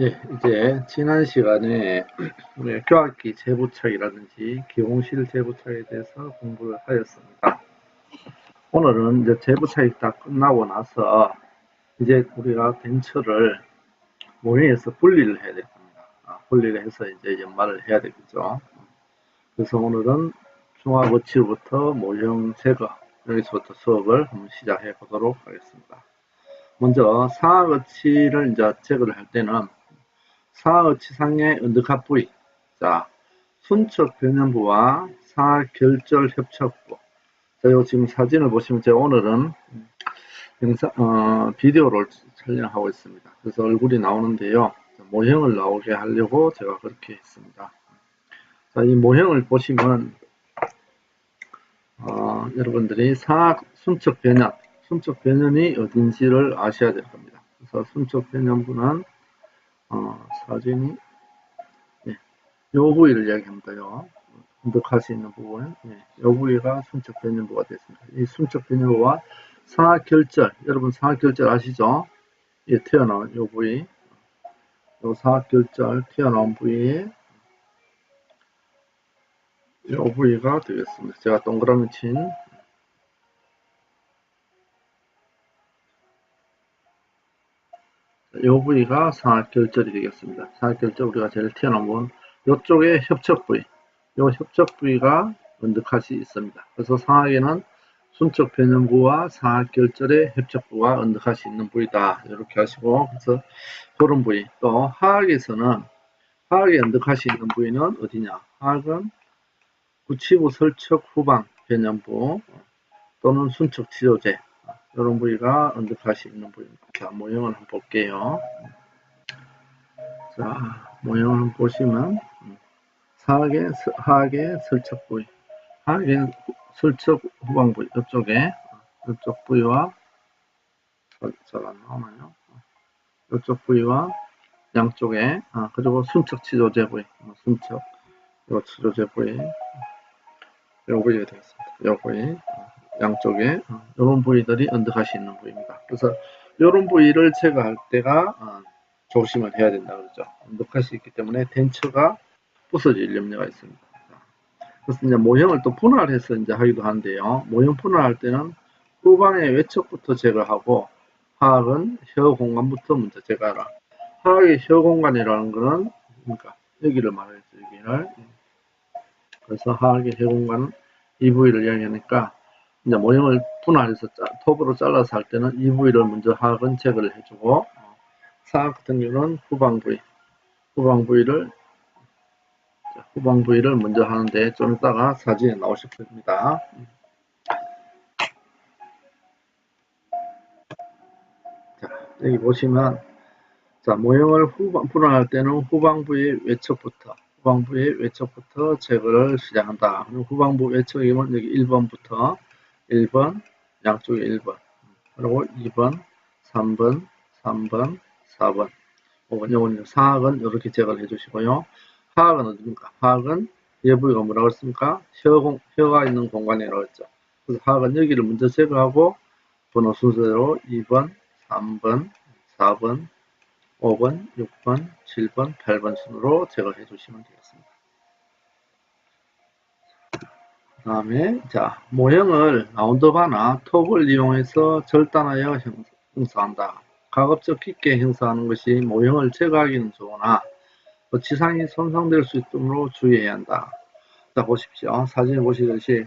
예, 이제 지난 시간에 우리 교학기 재부착이라든지 기공실 재부착에 대해서 공부를 하였습니다. 오늘은 이제 재부착이 다 끝나고 나서 이제 우리가 벤처를 모형에서 분리를 해야 될 겁니다. 아, 분리를 해서 이제 연말을 해야 되겠죠. 그래서 오늘은 중화거치부터 모형 제거 여기서부터 수업을 한번 시작해 보도록 하겠습니다. 먼저 상하거치를 이제 제거를 할 때는 상하거치상의 언덕합 부위 자 순척 변연부와 상하결절 협착부 자, 요 지금 사진을 보시면 제가 오늘은 영상, 어, 비디오를 촬영하고 있습니다. 그래서 얼굴이 나오는데요. 모형을 나오게 하려고 제가 그렇게 했습니다. 자, 이 모형을 보시면, 어, 여러분들이 상하 순척 변연, 순척 변연이 어딘지를 아셔야 될 겁니다. 그래서 순척 변연부는, 어, 사진이, 예, 요 부위를 이야기합니다요. 언덕할 수 있는 부분, 예, 요 부위가 순척 변연부가 됐습니다. 이 순척 변연부와 상하결절, 여러분 상하결절 아시죠? 예, 튀어나온 요 부위, 요 상하결절 튀어나온 부위에 요 부위가 되겠습니다. 제가 동그라미 친 요 부위가 상하결절이 되겠습니다. 상하결절 우리가 제일 튀어나온 요쪽에 협착 부위, 요 협착 부위가 언덕할수 있습니다. 그래서 상하에는 순척 변연부와 상하결절의 협착부가 언덕할 수 있는 부위다. 이렇게 하시고 그래서 그런 부위 또 하악에서는 하악에 언덕할 수 있는 부위는 어디냐? 하악은 구치부 설척 후방 변연부 또는 순척 치료제 이런 부위가 언덕할 수 있는 부위입니다. 자 모형을 한번 볼게요. 자 모형을 한번 보시면 하악의 하악의 설척 부위 하악의 설척 후방 부위 이쪽에 이쪽 부위와 잘안 나오나요? 이쪽 부위와 양쪽에 아, 그리고 순척 치료제 부위 어, 순척 요 치료제 부위 요 부위가 되겠습니다. 요 부위 어, 양쪽에 어, 이런 부위들이 언덕할 수 있는 부위입니다. 그래서 이런 부위를 제거할 때가 어, 조심을 해야 된다 그러죠. 언덕할 수 있기 때문에 덴처가 부서질 염려가 있습니다. 그래서 이제 모형을 또 분할해서 이제 하기도 하는데요. 모형 분할할 때는 후방의 외척부터 제거하고 하악은 혀 공간부터 먼저 제거하라. 하악의 혀 공간이라는 거는 그러니까 여기를 말하죠. 여기를. 그래서 하악의 혀 공간은 이 부위를 이야기하니까 이제 모형을 분할해서 짜, 톱으로 잘라서 할 때는 이 부위를 먼저 하악은 제거를 해주고 사악 같은 경우는 후방 부위, 후방 부위를 후방 부위를 먼저 하는데 좀 이따가 사진에 나오실 겁니다. 자, 여기 보시면 자, 모형을 후방 분할할 때는 후방부의 외척부터 후방부의 외척부터 제거를 시작한다. 후방부 외척이면 여기 1번부터 1번 양쪽에 1번 그리고 2번 3번 3번 4번 5번 요건 상악은 이렇게 제거를 해주시고요. 하악은 어디입니까? 하악은 예부위가 뭐라고 했습니까? 혀공, 혀가 있는 공간이라고 했죠. 그래서 하악은 여기를 먼저 제거하고 번호 순서대로 2번, 3번, 4번, 5번, 6번, 7번, 8번 순으로 제거해 주시면 되겠습니다. 그 다음에 자 모형을 라운드바나 톱을 이용해서 절단하여 형성한다. 가급적 깊게 형성하는 것이 모형을 제거하기는 좋으나 그 지상이 손상될 수 있도록 주의해야 한다. 자, 보십시오. 사진을 보시듯이,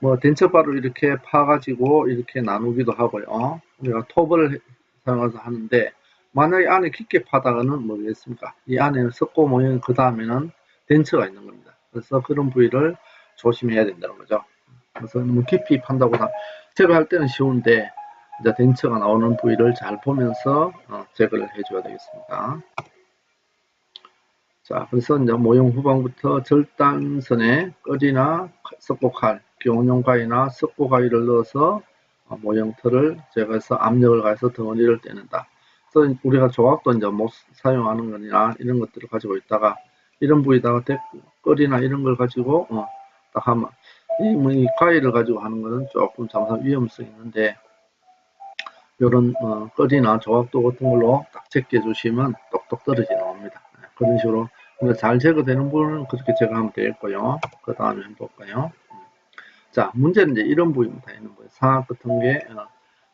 뭐, 덴처바로 이렇게 파가지고 이렇게 나누기도 하고요. 우리가 톱을 사용해서 하는데, 만약에 안에 깊게 파다가는 뭐겠습니까? 이 안에는 석고 모형, 그 다음에는 덴처가 있는 겁니다. 그래서 그런 부위를 조심해야 된다는 거죠. 그래서 너무 깊이 판다고 제거할 때는 쉬운데, 이제 덴처가 나오는 부위를 잘 보면서 어, 제거를 해줘야 되겠습니다. 자, 그래서 이제 모형 후방부터 절단선에 꺼리나 석고칼, 기온용 가위나 석고 가위를 넣어서 모형틀을 제거해서 압력을 가해서 덩어리를 떼는다. 우리가 조각도 이제 못 사용하는 거나 이런 것들을 가지고 있다가 이런 부위다가 꺼리나 이런 걸 가지고 어, 딱 하면 이, 뭐, 이 가위를 가지고 하는 것은 조금 잠깐 위험성이 있는데, 요런, 어, 거리나 조각도 같은 걸로 딱 제껴 주시면 똑똑 떨어지 나옵니다. 네, 그런 식으로, 잘 제거되는 부분은 그렇게 제거하면 되겠고요. 그 다음에 볼까요? 음. 자, 문제는 이제 이런 부위입니다. 있는 부위. 사각 같은 게, 어,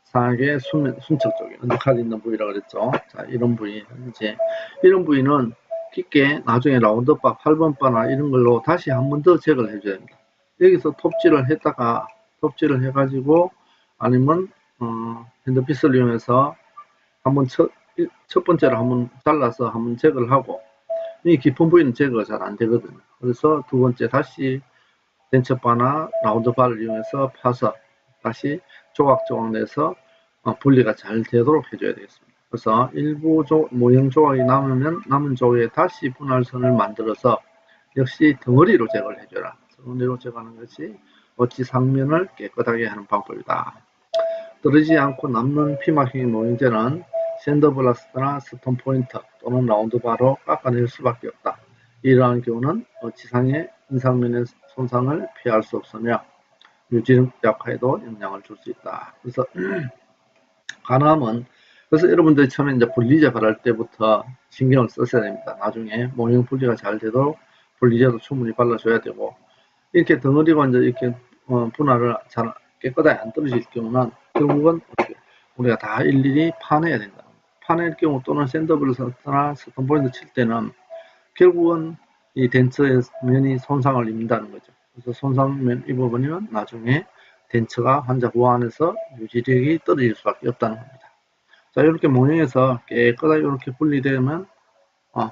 사각의 순, 순척 쪽에, 언덕하게 있는 부위라고 그랬죠. 자, 이런 부위. 이제, 이런 부위는 깊게 나중에 라운드바, 8번 바나 이런 걸로 다시 한 번 더 제거를 해줘야 됩니다. 여기서 톱질을 했다가 톱질을 해가지고 아니면 어, 핸드피스를 이용해서 한번 첫, 일- 첫 번째로 한번 잘라서 한번 제거를 하고 이 깊은 부위는 제거가 잘 안 되거든요. 그래서 두 번째 다시 덴처바나 라운드바를 이용해서 파서 다시 조각조각 내서 어, 분리가 잘 되도록 해줘야 되겠습니다. 그래서 일부 조, 모형 조각이 남으면 남은 조각에 다시 분할선을 만들어서 역시 덩어리로 제거를 해줘라. 덩어리로 제거하는 것이 어찌 상면을 깨끗하게 하는 방법이다. 떨어지지 않고 남는 피마킹 모형제는 샌더블라스트나 스톤 포인터 또는 라운드바로 깎아낼 수밖에 없다. 이러한 경우는 어치상의 인상면의 손상을 피할 수 없으며 유지력 약화에도 영향을 줄 수 있다. 그래서 가능하면 그래서 여러분들이 처음에 이제 분리제 발할 때부터 신경을 쓰셔야 됩니다. 나중에 모형 분리가 잘 되도록 분리제도 충분히 발라줘야 되고 이렇게 덩어리가 이제 이렇게 어, 분할을 잘 깨끗하게 안 떨어질 경우는 결국은 우리가 다 일일이 파내야 된다. 파낼 경우 또는 샌더블러스나 스톤포인트 칠 때는 결국은 이 덴처의 면이 손상을 입는다는 거죠. 그래서 손상면 입어버리면 나중에 덴처가 환자 보안에서 유지력이 떨어질 수밖에 없다는 겁니다. 자 이렇게 모형에서 깨끗하게 이렇게 분리되면 어,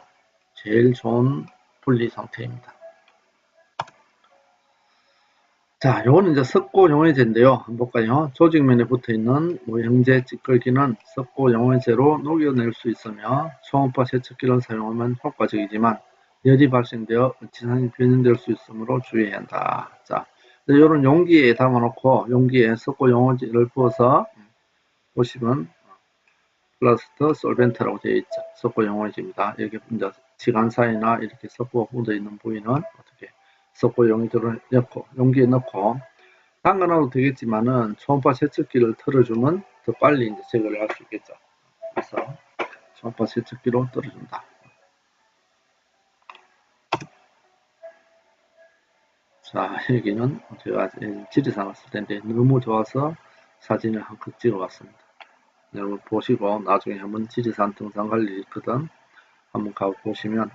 제일 좋은 분리 상태입니다. 자, 요거는 이제 석고 용해제인데요. 한번 볼까요? 조직면에 붙어 있는 모형제 찌꺼기는 석고 용해제로 녹여낼 수 있으며 초음파 세척기를 사용하면 효과적이지만 열이 발생되어 지상이 변형될 수 있으므로 주의해야 한다. 자, 이런 용기에 담아놓고 용기에 석고 용해제를 부어서 보시면 플라스터 솔벤트라고 되어 있죠. 석고 용해제입니다. 여기 이제 지간사이나 이렇게 석고가 묻어 있는 부위는 어떻게 섞고 용기를 넣고 용기에 넣고 담가놔도 되겠지만은 초음파 세척기를 틀어주면 더 빨리 이제 제거를 할 수 있겠죠. 그래서 초음파 세척기로 틀어준다. 자 여기는 제가 지리산 왔을 텐데 너무 좋아서 사진을 한컷 찍어봤습니다. 여러분 보시고 나중에 한번 지리산 등산 갈 일이 있거든 한번 가보 보시면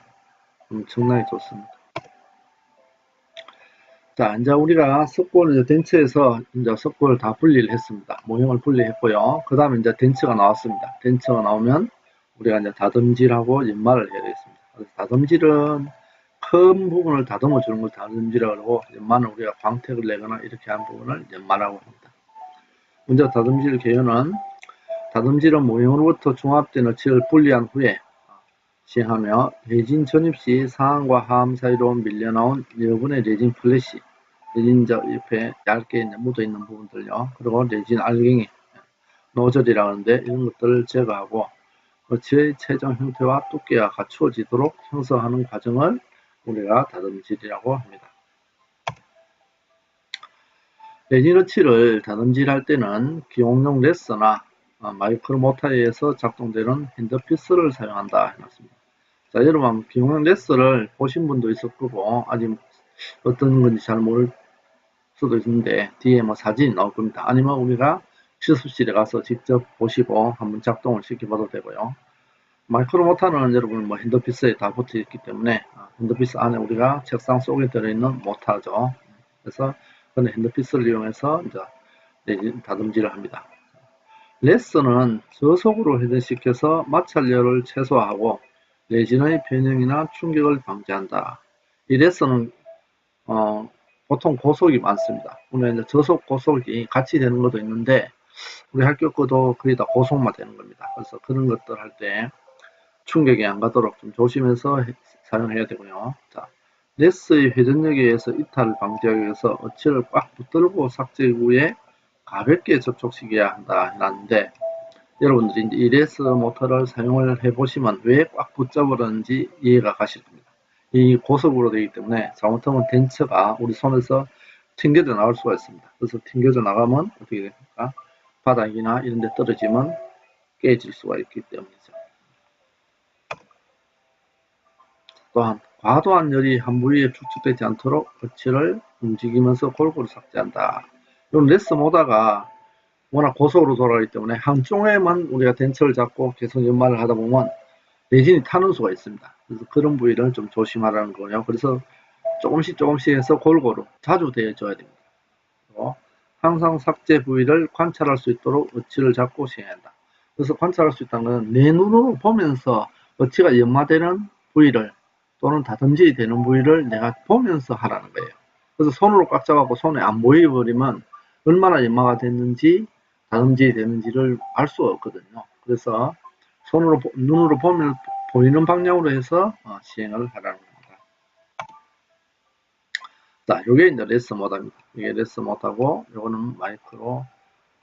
엄청나게 좋습니다. 자, 이제 우리가 석고를 이제 덴츠에서 이제 석고를 다 분리를 했습니다. 모형을 분리했고요. 그 다음에 이제 덴츠가 나왔습니다. 덴츠가 나오면 우리가 이제 다듬질하고 연마를 해야 되겠습니다. 다듬질은 큰 부분을 다듬어 주는 걸 다듬질이라고 하고 연마는 우리가 광택을 내거나 이렇게 한 부분을 연마라고 합니다. 먼저 다듬질 개요는 다듬질은 모형으로부터 중합된 어치를 분리한 후에 시행하며 레진 전입 시 상안과 하암 사이로 밀려나온 여분의 레진 플래시 레진 저 옆에 얇게 묻어 있는 부분들요. 그리고 레진 알갱이 노즐이라고 하는데 이런 것들을 제거하고 어치의 최종 형태와 두께가 갖추어지도록 형성하는 과정을 우리가 다듬질이라고 합니다. 레진 어치를 다듬질할 때는 기용용 레서나 마이크로모터에서 작동되는 핸드피스를 사용한다 해놨습니다. 자, 여러분, 기용용 레서를 보신 분도 있을 거고, 아직 어떤 건지 잘 모를 수도 있는데, 뒤에 뭐 사진이 나올 겁니다. 아니면 우리가 실습실에 가서 직접 보시고 한번 작동을 시켜봐도 되고요. 마이크로 모터는 여러분 뭐 핸드피스에 다 붙어 있기 때문에 핸드피스 안에 우리가 책상 속에 들어있는 모터죠. 그래서 그는 핸드피스를 이용해서 이제 다듬질을 합니다. 레슨은 저속으로 회전시켜서 마찰열을 최소화하고 레진의 변형이나 충격을 방지한다. 이 레슨은 어, 보통 고속이 많습니다. 오늘 이제 저속 고속이 같이 되는 것도 있는데 우리 학교 거도 거의 다 고속만 되는 겁니다. 그래서 그런 것들 할 때 충격이 안 가도록 좀 조심해서 해, 사용해야 되고요. 자, 레스의 회전력에 의해서 이탈을 방지하기 위해서 어치를 꽉 붙들고 삭제 후에 가볍게 접촉시켜야 한다 해놨는데 여러분들이 이제 이 레스 모터를 사용을 해보시면 왜 꽉 붙잡으려는지 이해가 가실 겁니다. 이 고속으로 되기 때문에 잘못하면 덴처가 우리 손에서 튕겨져 나갈 수가 있습니다. 그래서 튕겨져 나가면 어떻게 됩니까? 바닥이나 이런 데 떨어지면 깨질 수가 있기 때문이죠. 또한 과도한 열이 한 부위에 축적되지 않도록 거치를 움직이면서 골고루 삭제한다. 이런 레스 모다가 워낙 고속으로 돌아가기 때문에 한쪽에만 우리가 덴처를 잡고 계속 연마를 하다 보면 레진이 타는 수가 있습니다. 그래서 그런 부위를 좀 조심하라는 거예요. 그래서 조금씩 조금씩 해서 골고루 자주 대줘야 됩니다. 항상 삭제 부위를 관찰할 수 있도록 어치를 잡고 시행해야 한다. 그래서 관찰할 수 있다는 건 내 눈으로 보면서 어치가 연마되는 부위를 또는 다듬질이 되는 부위를 내가 보면서 하라는 거예요. 그래서 손으로 꽉 잡아갖고 손에 안 보여버리면 얼마나 연마가 됐는지 다듬질이 되는지를 알 수가 없거든요. 그래서 손으로 보- 눈으로 보면 보이는 방향으로 해서 어, 시행을 하라는 겁니다. 자, 요게 이제 레스 모드입니다. 이게 레스 모드하고 요거는 마이크로,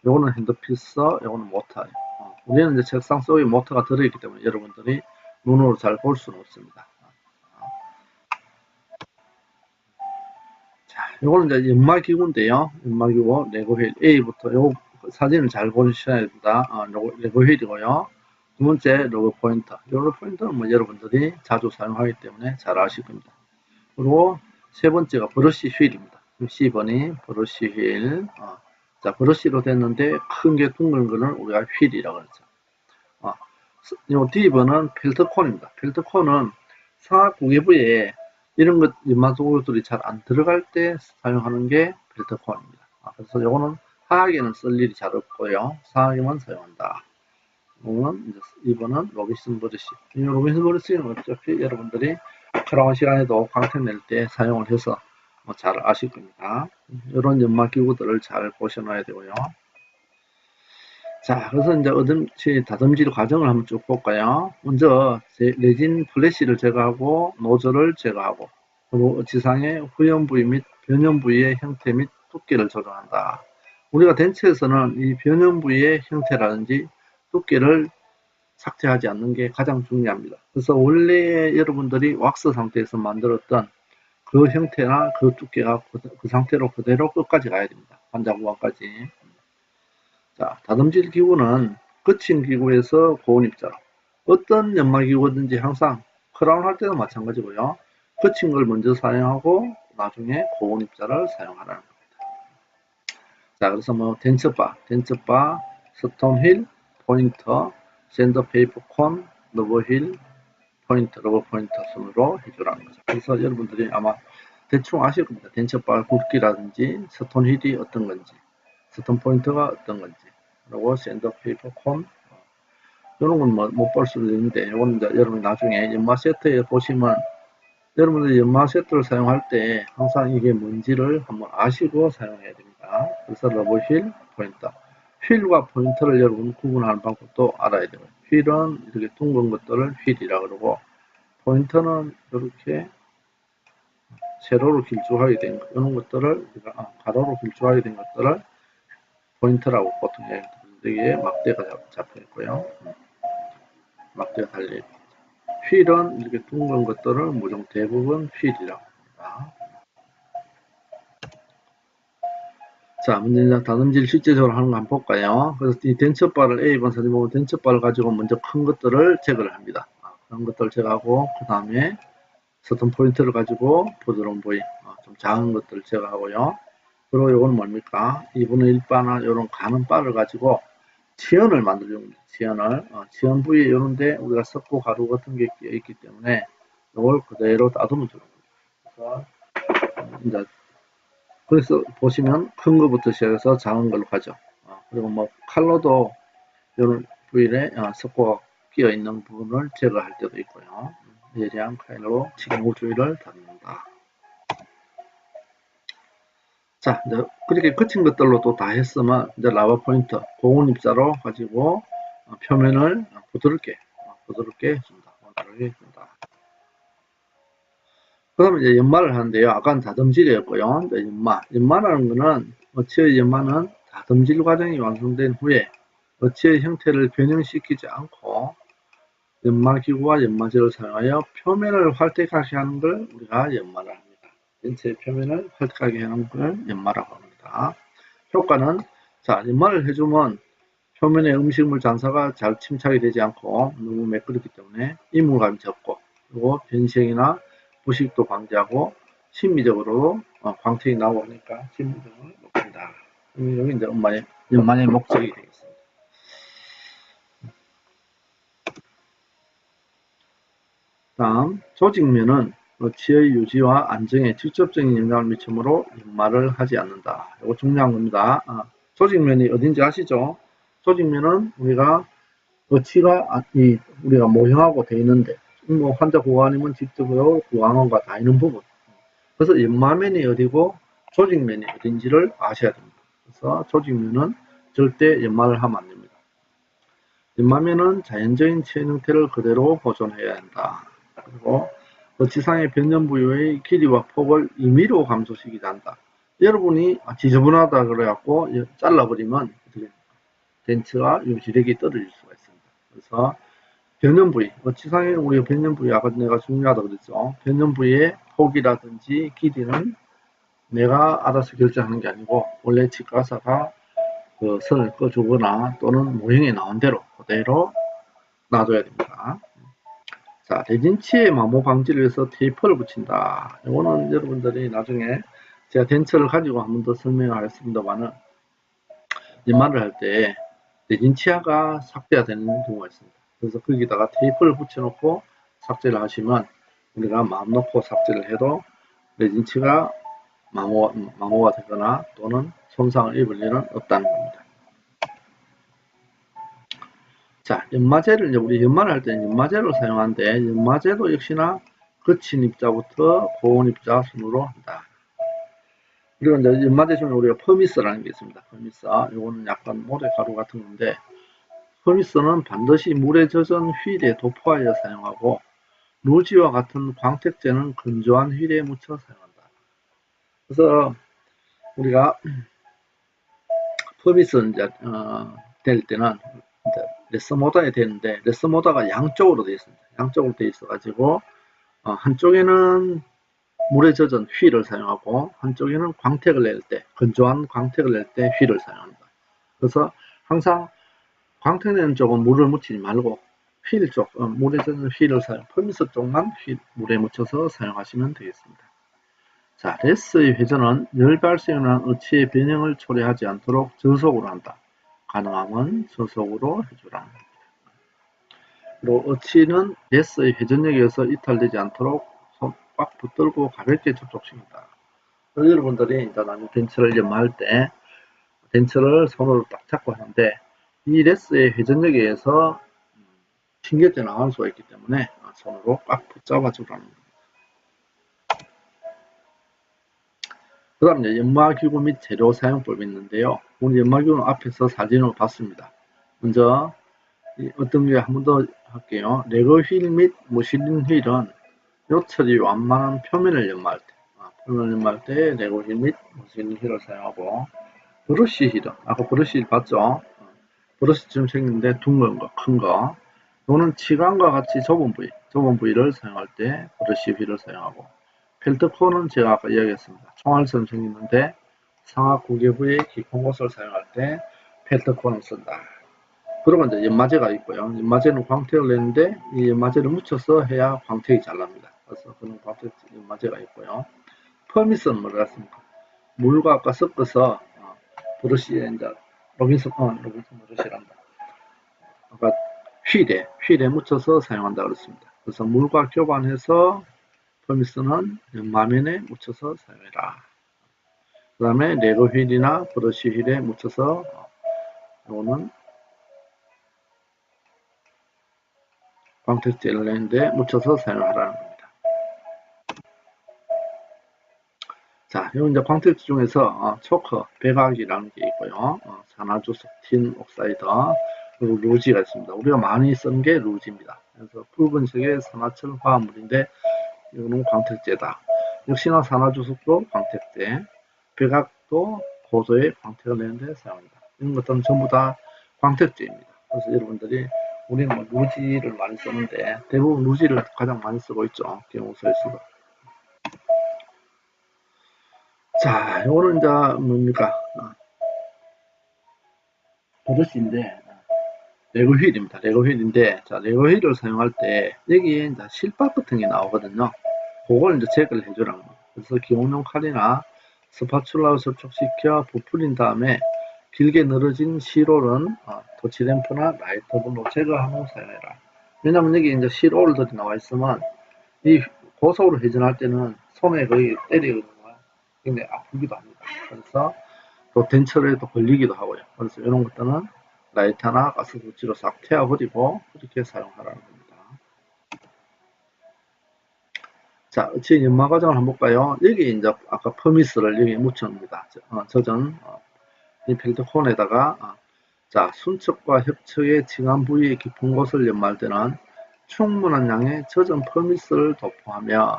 요거는 핸드피스, 요거는 모터예요. 어, 우리는 이제 책상 속에 모터가 들어있기 때문에 여러분들이 눈으로 잘 볼 수는 없습니다. 자, 요거는 이제 연마기구인데요. 연마기구 레고휠 A부터 요 사진을 잘 보셔야 됩니다. 어, 레고휠이고요. 두 번째 로그 포인터. 이 로그 포인터는 뭐 여러분들이 자주 사용하기 때문에 잘 아실 겁니다. 그리고 세 번째가 브러쉬 휠입니다. 10번이 브러쉬 휠. 어, 자, 브러쉬로 됐는데 큰 게 둥근 거는 우리가 휠이라고 그러죠. 어, 요 D번은 필터 콘입니다. 필터 콘은 상악 구개부에 이런 것, 연마소들이 잘 안 들어갈 때 사용하는 게 필터콘입니다. 아, 그래서 요거는 하악에는 쓸 일이 잘 없고요. 상악에만 사용한다. 이거는 이제 이번은 로비슨 브러쉬. 이 로비슨 브러쉬는 어차피 여러분들이 크라운 시간에도 광택 낼 때 사용을 해서 뭐 잘 아실 겁니다. 이런 연마 기구들을 잘 보셔놔야 되고요. 자, 그래서 이제 어둠치 다듬질 과정을 한번 쭉 볼까요? 먼저 제- 레진 플래시를 제거하고 노즐을 제거하고 그리고 지상의 후연 부위 및 변형 부위의 형태 및 두께를 조정한다. 우리가 덴츠에서는 이 변형 부위의 형태라든지 두께를 삭제하지 않는 게 가장 중요합니다. 그래서 원래 여러분들이 왁스 상태에서 만들었던 그 형태나 그 두께가 그, 그 상태로 그대로 끝까지 가야 됩니다. 반자구간까지. 자, 다듬질 기구는 거친 기구에서 고온 입자로 어떤 연마 기구든지 항상 크라운 할 때도 마찬가지고요. 거친 걸 먼저 사용하고 나중에 고온 입자를 사용하라는 겁니다. 자, 그래서 뭐 덴처바, 덴처바, 스톤 힐, 포인터, 샌더 페이퍼 콘, 러버 힐, 포인트, 러버 포인터 순으로 해주라는 거죠. 그래서 여러분들이 아마 대충 아실 겁니다. 덴처바 굵기라든지 스톤 힐이 어떤 건지, 스톤 포인트가 어떤 건지, 그리고 샌더페이퍼 콘, 이런 건뭐못볼 수도 있는데, 이제 여러분 나중에 연마 세트에 보시면 여러분들 연마 세트를 사용할 때 항상 이게 뭔지를 한번 아시고 사용해야 됩니다. 그래서 힐, 포인터. 휠과 포인터를 여러분 구분하는 방법도 알아야 돼요. 휠은 이렇게 둥근 것들을 휠이라 그러고 포인터는 이렇게 세로로 길쭉하게 된 것, 이런 것들을 아, 가로로 길쭉하게 된 것들을 포인터라고 보통. 여기에 막대가 잡- 잡혀 있고요. 음. 막대가 달려 있고 휠은 이렇게 둥근 것들을 무조건 대부분 휠이라고 합니다. 자, 이제 다듬질 실제적으로 하는 거 한번 볼까요? 그래서 이 덴처바를 A번 사진 보면 덴처바를 가지고 먼저 큰 것들을 제거를 합니다. 아, 그런 것들을 제거하고 그 다음에 서튼 포인트를 가지고 부드러운 부위, 아, 좀 작은 것들을 제거하고요. 그리고 이건 뭡니까? 2분의 1바나 이런 가는 바를 가지고 치연을 만들려고 합니다. 치연을. 어, 치연 부위에 이런데 우리가 석고 가루 같은 게 끼어 있기 때문에 이걸 그대로 따두면 되는 겁니다. 그래서 보시면 큰 거부터 시작해서 작은 걸로 가죠. 어, 그리고 뭐 칼로도 이런 부위에 어, 석고가 끼어 있는 부분을 제거할 때도 있고요. 예리한 칼로 치경구 주위를 다듬는다. 자, 이제 그렇게 거친 것들로 또 다 했으면 이제 라바 포인터 고온 입자로 가지고 어, 표면을 부드럽게 어, 부드럽게 해준다. 원활하게 해준다. 그 다음에 이제 연마를 하는데요. 아까는 다듬질이었고요. 이제 연마. 연마라는 거는 어치의 연마는 다듬질 과정이 완성된 후에 어치의 형태를 변형시키지 않고 연마 기구와 연마제를 사용하여 표면을 활tek하게 하는 걸 우리가 연마를. 덴츠의 표면을 활짝하게 해놓은 걸 연마라고 합니다. 효과는 자 연마를 해주면 표면에 음식물 잔사가 잘 침착이 되지 않고 너무 매끄럽기 때문에 이물감이 적고 그리고 변색이나 부식도 방지하고 심미적으로 어, 광택이 나오고 하니까 심미적을 높인다. 음, 여기 이제 엄마의 연마의 목적이 되겠습니다. 다음 조직면은 어치의 유지와 안정에 직접적인 영향을 미치므로 연마를 하지 않는다. 이거 중요한 겁니다. 아, 조직면이 어딘지 아시죠? 조직면은 우리가 어치가 아, 이 우리가 모형하고 돼 있는데 뭐 환자 고관이면 직접으로 구강원과 닿는 부분. 그래서 연마면이 어디고 조직면이 어딘지를 아셔야 됩니다. 그래서 조직면은 절대 연마를 하면 안 됩니다. 연마면은 자연적인 체형 형태를 그대로 보존해야 한다. 그리고 그 지상의 변전 부위의 길이와 폭을 임의로 감소시키지 않는다. 여러분이 지저분하다 그래갖고 잘라버리면 덴츠가 유지력이 떨어질 수가 있습니다. 그래서 변전 부위, 그 지상의 우리 변전 부위 아까 내가 중요하다 그랬죠. 변전 부위의 폭이라든지 길이는 내가 알아서 결정하는 게 아니고 원래 치과사가 그 선을 꺼주거나 또는 모형에 나온 대로 그대로 놔둬야 됩니다. 자, 레진치의 마모 방지를 위해서 테이프를 붙인다. 이거는 여러분들이 나중에 제가 덴처를 가지고 한 번 더 설명하겠습니다만은 연마를 할때 레진치아가 삭제가 되는 경우가 있습니다. 그래서 거기다가 테이프를 붙여놓고 삭제를 하시면 우리가 마음 놓고 삭제를 해도 레진치가 마모, 마모가 되거나 또는 손상을 입을 일은 없다는 겁니다. 자, 연마제를 이제 우리 연마를 할 때는 연마제를 사용하는데 연마제도 역시나 거친 입자부터 고온 입자 순으로 한다. 그리고 이제 연마제 중에 우리가 퍼미스라는 게 있습니다. 퍼미스. 이거는 약간 모래가루 같은 건데 퍼미스는 반드시 물에 젖은 휠에 도포하여 사용하고 루지와 같은 광택제는 건조한 휠에 묻혀 사용한다. 그래서 우리가 퍼미스 이제 어, 될 때는 레스모다에 되는데 레스모다가 양쪽으로 되어 있습니다. 양쪽으로 되어 있어 가지고 어, 한쪽에는 물에 젖은 휠을 사용하고 한쪽에는 광택을 낼 때 건조한 광택을 낼때 휠을 사용합니다. 그래서 항상 광택 내는 쪽은 물을 묻히지 말고 휠 쪽, 어, 물에 젖은 휠을 사용, 퍼미스 쪽만 휠, 물에 묻혀서 사용하시면 되겠습니다. 자, 레스의 회전은 열 발생이나 어치의 변형을 초래하지 않도록 저속으로 한다. 가능하면 저속으로 해주라. 그리고 어치는 S의 회전력에서 이탈되지 않도록 손꽉 붙들고 가볍게 접촉시킨다. 여러분들이 이제 나중에 벤츠를 연마할 때 벤츠를 손으로 딱 잡고 하는데 이 레스의 회전력에 의해서 튕겨져 나갈 수가 있기 때문에 손으로 꽉 붙잡아 주라는 겁니다. 그 다음 에 연마기구 및 재료 사용법이 있는데요. 우리 연마기구는 앞에서 사진으로 봤습니다. 먼저 어떤 게 한 번 더 할게요. 레거 휠 및 무실린 휠은 요철이 완만한 표면을 연마할 때 아, 표면을 연마할 때 레거 휠 및 무실린 휠을 사용하고 브러쉬 휠은 아까 브러쉬 휠 봤죠? 브러쉬처럼 생긴데 둥근 거, 큰 거. 이거는 치관과 같이 좁은 부위, 좁은 부위를 사용할 때 브러쉬 휠을 사용하고 펠트코는 제가 아까 이야기했습니다. 총알처럼 생겼는데 상하 고개부의 깊은 곳을 사용할 때 펠트코는 쓴다. 그리고 이제 연마제가 있고요. 연마제는 광택을 내는데 이 연마제를 묻혀서 해야 광택이 잘 납니다. 그래서 그런 광택 연마제가 있고요. 퍼미스는 뭐였습니까? 물과 아까 섞어서 어, 브러쉬에 이제 로빈슨 어, 로빈슨 브러쉬란다. 아까 휠에 휠에 묻혀서 사용한다 그랬습니다. 그래서 물과 교반해서 퍼미스는 연마면에 묻혀서 사용해라. 그 다음에 레고 휠이나 브러쉬 휠에 묻혀서 이거는 광택 젤렌드에 묻혀서 사용하라는 겁니다. 자, 여기 이제 광택 중에서 어, 초커, 백악이라는 게 있고요. 어, 산화주석, 틴, 옥사이드, 그리고 루지가 있습니다. 우리가 많이 쓰는 게 루지입니다. 그래서 붉은색의 산화철 화합물인데 이거는 광택제다. 역시나 산화주석도 광택제, 백악도 고도의 광택을 내는데 사용합니다. 이런 것들은 전부 다 광택제입니다. 그래서 여러분들이 우리는 뭐 루지를 많이 쓰는데 대부분 루지를 가장 많이 쓰고 있죠. 경우서에서도. 자, 요거는 이제 뭡니까? 어, 버릇인데, 어, 레고 휠입니다. 레고 휠인데, 자, 레고 휠을 사용할 때, 여기에 이제 실밥 같은 게 나오거든요. 그걸 이제 제거를 해주라는 겁니다. 그래서 기본용 칼이나 스파츌라로 접촉시켜 부풀린 다음에 길게 늘어진 시롤은 어, 도치램프나 라이터분으로 제거한 후 사용해라. 왜냐면 여기 이제 시롤들이 나와 있으면 이 고속으로 회전할 때는 손에 거의 때리거든요. 굉장히 아프기도 합니다. 그래서 또 덴처에도 걸리기도 하고요. 그래서 이런 것들은 라이터나 가스불치로 싹 태워버리고 그렇게 사용하라는 겁니다. 자, 어찌 연마 과정을 한번 볼까요? 여기 이제 아까 퍼미스를 여기 묻혀놓습니다. 어, 젖은 어, 이 펠트콘에다가 어, 자 순척과 협척의 징한 부위의 깊은 곳을 연마할 때는 충분한 양의 젖은 퍼미스를 도포하며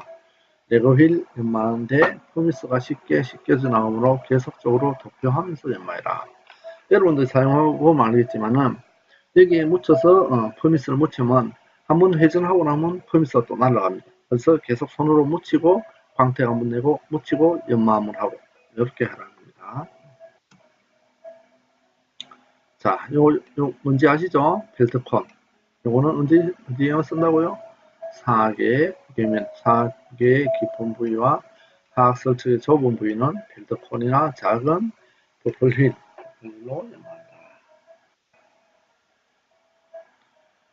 레고휠 연마하는데 퍼미스가 쉽게 씻겨져 나오므로 계속적으로 도표하면서 연마해라. 여러분들이 사용하고 알겠지만은 여기에 묻혀서 어, 퍼미스를 묻히면 한 번 회전하고 나면 퍼미스가 또 날아갑니다. 그래서 계속 손으로 묻히고 광택 한 번 내고 묻히고 연마 한번 하고 이렇게 하라는 겁니다. 자, 요거, 요 뭔지 아시죠? 벨트콘. 요거는 언제, 어디에 쓴다고요? 사각의 벽면, 사각의 깊은 부위와 하악 설치의 좁은 부위는 벨트콘이나 작은 버플 연마한다.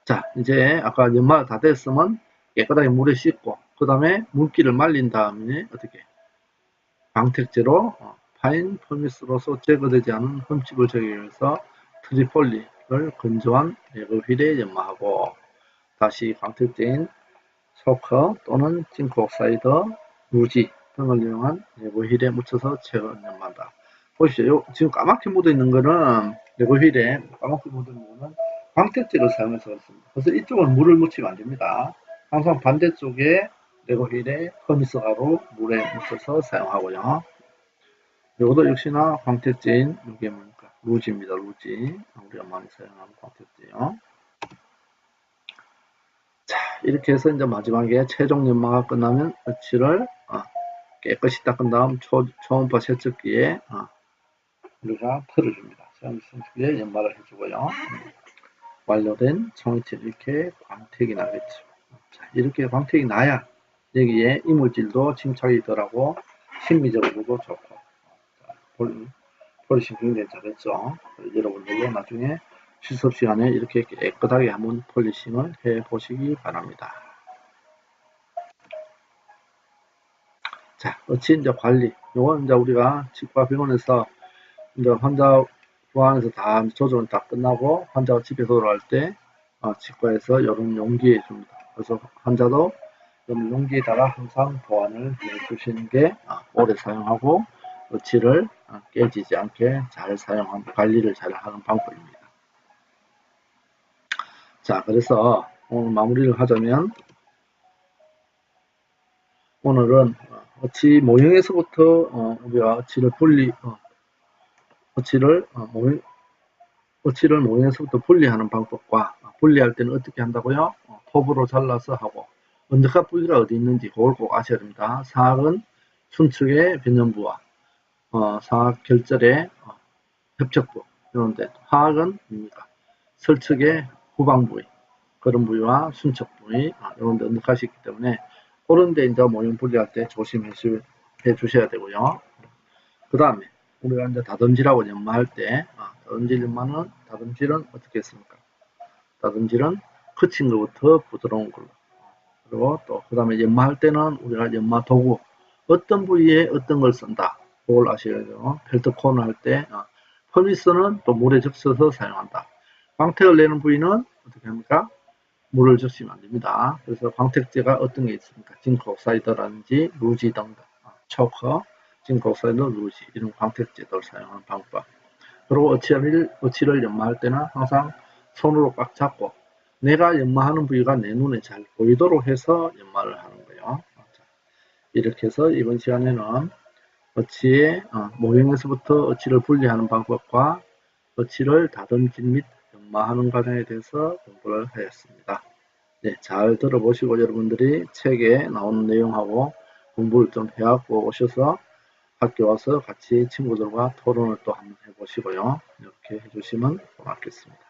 자, 이제 아까 연마가 다 됐으면 깨끗하게 물에 씻고 그 다음에 물기를 말린 다음에 어떻게 광택제로 어, 파인 퍼미스로서 제거되지 않은 흠집을 제거하기 위해서 트리폴리를 건조한 레고휠에 연마하고 다시 광택제인 소커 또는 징크옥사이드, 루지 등을 이용한 레고휠에 묻혀서 제거 연마한다. 보십시오. 요, 지금 까맣게 묻어 있는 거는 레고휠에 까맣게 묻어 있는 거는 광택제를 사용해서 그렇습니다. 그래서 이쪽은 물을 묻히면 안 됩니다. 항상 반대쪽에 레고 휠에 허미스 가루 물에 묻혀서 사용하고요. 이것도 역시나 광택제인 이게 뭡니까? 루지입니다. 루지. 우리가 많이 사용하는 광택제요. 자, 이렇게 해서 이제 마지막에 최종 연마가 끝나면 어치를 어, 깨끗이 닦은 다음 초, 초음파 세척기에 어, 우리가 털어줍니다. 세척기에 연마를 해주고요. 완료된 청이체 이렇게 광택이 나겠죠. 자, 이렇게 광택이 나야 여기에 이물질도 침착이 덜하고 심미적으로도 좋고 폴리싱 굉장히 잘했죠. 여러분들도 나중에 실습 시간에 이렇게 깨끗하게 한번 폴리싱을 해 보시기 바랍니다. 자, 어치 이제 관리. 요건 이제 우리가 치과 병원에서 이제 환자 보안에서 다 조정을 다 끝나고 환자가 집에 돌아갈 때 어, 치과에서 이런 용기에 줍니다. 그래서 환자도 이런 용기에다가 항상 보완을 해주시는 게 어, 오래 사용하고 어치를 어, 깨지지 않게 잘 사용하는 관리를 잘 하는 방법입니다. 자, 그래서 오늘 마무리를 하자면 오늘은 어치 모형에서부터 어, 우리가 어치를 분리 어, 어치를 어, 어치를 모형에서부터 분리하는 방법과 분리할 때는 어떻게 한다고요? 어, 톱으로 잘라서 하고 언더컷 부위가 어디 있는지 그걸 꼭 아셔야 됩니다. 사각은 순측의 변연부와 어, 사각 결절의 어, 협착부 이런데 하악은 뭡니까? 설측의 후방 부위 그런 부위와 순척 부위 아, 이런 데 언더컷이 있기 때문에 그런 데 이제 모형 분리할 때 조심해 주셔야 되고요. 그 다음에 우리가 이제 다듬질하고 연마할 때 아, 다듬질 연마는 다듬질은 어떻게 했습니까? 다듬질은 거친 것부터 부드러운 걸로 그리고 또 그 다음에 연마할 때는 우리가 연마 도구 어떤 부위에 어떤 걸 쓴다 그걸 아셔야죠. 펠트콘을 할때 아, 퍼미스는 또 물에 적셔서 사용한다. 광택을 내는 부위는 어떻게 합니까? 물을 적시면 안 됩니다. 그래서 광택제가 어떤 게 있습니까? 징크 옥사이드라든지 루지 등등, 아, 초커, 징크옥사이드, 루지 이런 광택제들을 사용하는 방법. 그리고 어치를, 어치를 연마할 때는 항상 손으로 꽉 잡고 내가 연마하는 부위가 내 눈에 잘 보이도록 해서 연마를 하는 거예요. 이렇게 해서 이번 시간에는 어치의 어, 모형에서부터 어치를 분리하는 방법과 어치를 다듬질 및 연마하는 과정에 대해서 공부를 하였습니다. 네, 잘 들어보시고 여러분들이 책에 나오는 내용하고 공부를 좀 해갖고 오셔서 학교 와서 같이 친구들과 토론을 또 한번 해보시고요. 이렇게 해주시면 고맙겠습니다.